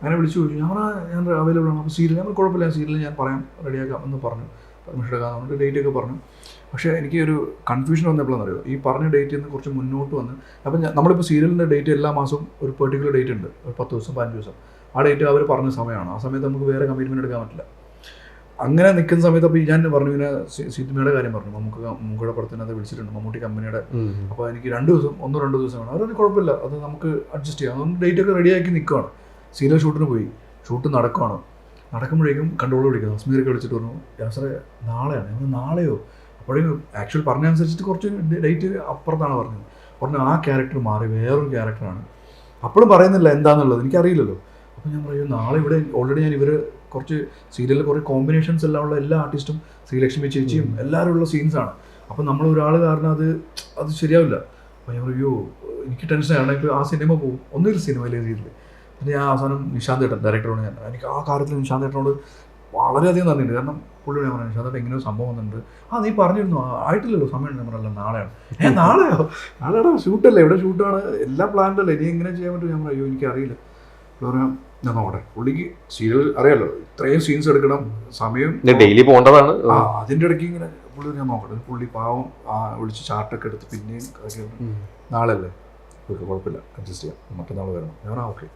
അങ്ങനെ വിളിച്ചു ചോദിച്ചു. ഞാൻ ഞാൻ അവൈലബിൾ ആണ്. അപ്പോൾ സീരിയൽ നമ്മൾ കുഴപ്പമില്ല സീരിയൽ ഞാൻ പറയാം റെഡിയാക്കാം എന്ന് പറഞ്ഞു. പെർമിഷൻ എടുക്കാൻ പറഞ്ഞിട്ട് ഡേറ്റ് ഒക്കെ പറഞ്ഞു. പക്ഷേ എനിക്ക് ഒരു കൺഫ്യൂഷൻ വന്നപ്പോഴാണെന്ന് അറിയോ ഈ പറഞ്ഞ ഡേറ്റിൽ നിന്ന് കുറച്ച് മുന്നോട്ട് വന്ന് അപ്പം നമ്മളിപ്പോൾ സീരിയലിന്റെ ഡേറ്റ് എല്ലാ മാസവും ഒരു പെർട്ടിക്കുലർ ഡേറ്റ് ഉണ്ട്. ഒരു പത്ത് ദിവസം പതിനഞ്ച് ദിവസം. ആ ഡേറ്റ് അവർ പറഞ്ഞ സമയമാണ്. ആ സമയത്ത് നമുക്ക് വേറെ കമ്മിറ്റ്മെന്റ് എടുക്കാൻ പറ്റില്ല. അങ്ങനെ നിൽക്കുന്ന സമയത്ത് അപ്പോൾ ഞാൻ പറഞ്ഞു ഇങ്ങനെ സിനിമയുടെ കാര്യം പറഞ്ഞു. നമുക്ക് മമ്മൂക്കയുടെ പടത്തിനകത്ത് വിളിച്ചിട്ടുണ്ട്. മമ്മൂട്ടി കമ്പനിയുടെ അപ്പോൾ എനിക്ക് രണ്ട് ദിവസം ഒന്നോ രണ്ടോ ദിവസം വേണം. അതൊരു കുഴപ്പമില്ല. അത് നമുക്ക് അഡ്ജസ്റ്റ് ചെയ്യാം. അതൊന്ന് ഡേറ്റ് ഒക്കെ റെഡിയാക്കി നിൽക്കുകയാണ് സീരിയൽ ഷൂട്ടിന് പോയി. ഷൂട്ട് നടക്കുവാണ്. നടക്കുമ്പോഴേക്കും കൺട്രോൾ വിളിക്കുന്നു അസ്മീരൊക്കെ വിളിച്ചിട്ട് പറഞ്ഞു സാറേ നാളെയാണ്. ഞങ്ങൾ നാളെയോ? അപ്പോഴേക്കും ആക്ച്വൽ പറഞ്ഞനുസരിച്ചിട്ട് കുറച്ച് ഡേറ്റ് അപ്പുറത്താണ് പറഞ്ഞത്. പറഞ്ഞു ആ ക്യാരക്ടർ മാറി വേറൊരു ക്യാരക്ടറാണ് അപ്പോഴും പറയുന്നില്ല എന്താണെന്നുള്ളത് എനിക്കറിയില്ലല്ലോ. അപ്പോൾ ഞാൻ പറയും നാളെ ഇവിടെ ഓൾറെഡി ഞാൻ ഇവർ കുറച്ച് സീരിയലിൽ കുറേ കോമ്പിനേഷൻസ് എല്ലാം ഉള്ള എല്ലാ ആർട്ടിസ്റ്റും ശ്രീലക്ഷ്മി ചേച്ചിയും എല്ലാവരും ഉള്ള സീൻസാണ് അപ്പോൾ നമ്മൾ ഒരാൾ കാരണം അത് അത് ശരിയാവില്ല. അപ്പോൾ ഞാൻ പറയും, അയ്യോ എനിക്ക് ടെൻഷനാണ് ഇപ്പോൾ ആ സിനിമ പോകും ഒന്നൊരു സിനിമയിലെ സീരിയൽ പിന്നെ ഞാൻ അവസാനം നിശാന്ത് ഏട്ടൻ ഡയറക്ടറോട് ഞാൻ. എനിക്ക് ആ കാര്യത്തിൽ നിശാന്ത് ഏട്ടനോട് വളരെയധികം നന്ദിയുണ്ട്. കാരണം പുള്ളി ഞാൻ പറഞ്ഞു നിശാന്ത് ഏട്ടൻ ഇങ്ങനെ ഒരു സംഭവം വന്നിട്ടുണ്ട്. ആ നീ പറഞ്ഞിരുന്നു? ആയിട്ടില്ലല്ലോ സമയം ഞാൻ പറഞ്ഞല്ല നാളെയാണ് ഏ നാളെയോ? നാളെയാണോ ഷൂട്ടല്ലേ? ഇവിടെ ഷൂട്ടാണ്. എല്ലാ പ്ലാനും അല്ലേ ഇനി എങ്ങനെ ചെയ്യാൻ പറ്റും? ഞാൻ പറഞ്ഞു അയ്യോ എനിക്കറിയില്ല. പുള്ളി പറഞ്ഞു ഞാൻ നോക്കട്ടെ. പുള്ളിക്ക് സീരിയൽ അറിയാലോ? ഇത്രയും സീൻസ് എടുക്കണം. സമയം ഡെയിലി പോകേണ്ടതാണ്. ആ അതിന്റെ ഇടയ്ക്ക് ഇങ്ങനെ പുള്ളി ഞാൻ നോക്കട്ടെ. പുള്ളി പാവം ആ വിളിച്ച് ചാർട്ടൊക്കെ എടുത്ത് പിന്നെയും നാളെ അല്ലേ കുഴപ്പമില്ല. അഡ്ജസ്റ്റ് ചെയ്യാം. മറ്റന്നാൾ വരണം. ഞാൻ ഓക്കെ.